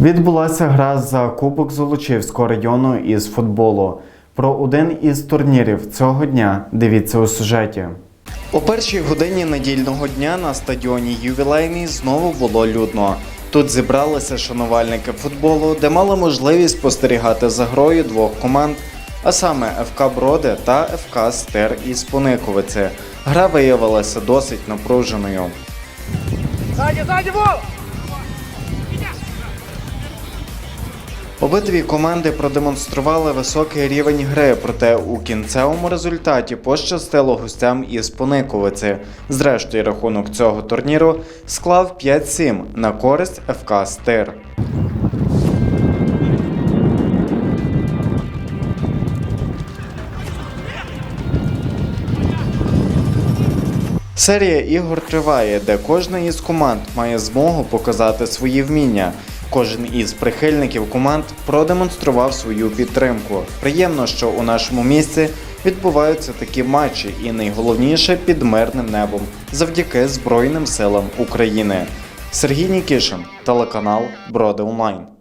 Відбулася гра за Кубок Золочівського району із футболу. Про один із турнірів цього дня дивіться у сюжеті. О першій годині недільного дня на стадіоні Ювілейний знову було людно. Тут зібралися шанувальники футболу, де мали можливість спостерігати за грою двох команд, а саме ФК Броди та ФК Стер із Пониковиці. Гра виявилася досить напруженою. Сзади, сзади, Вова! Обидві команди продемонстрували високий рівень гри, проте у кінцевому результаті пощастило гостям із Пониковиці. Зрештою, рахунок цього турніру склав 5-7 на користь ФК Стир. Серія ігор триває, де кожна із команд має змогу показати свої вміння. Кожен із прихильників команд продемонстрував свою підтримку. Приємно, що у нашому місці відбуваються такі матчі, і найголовніше під мирним небом завдяки Збройним силам України. Сергій Нікішин, телеканал Броди Онлайн.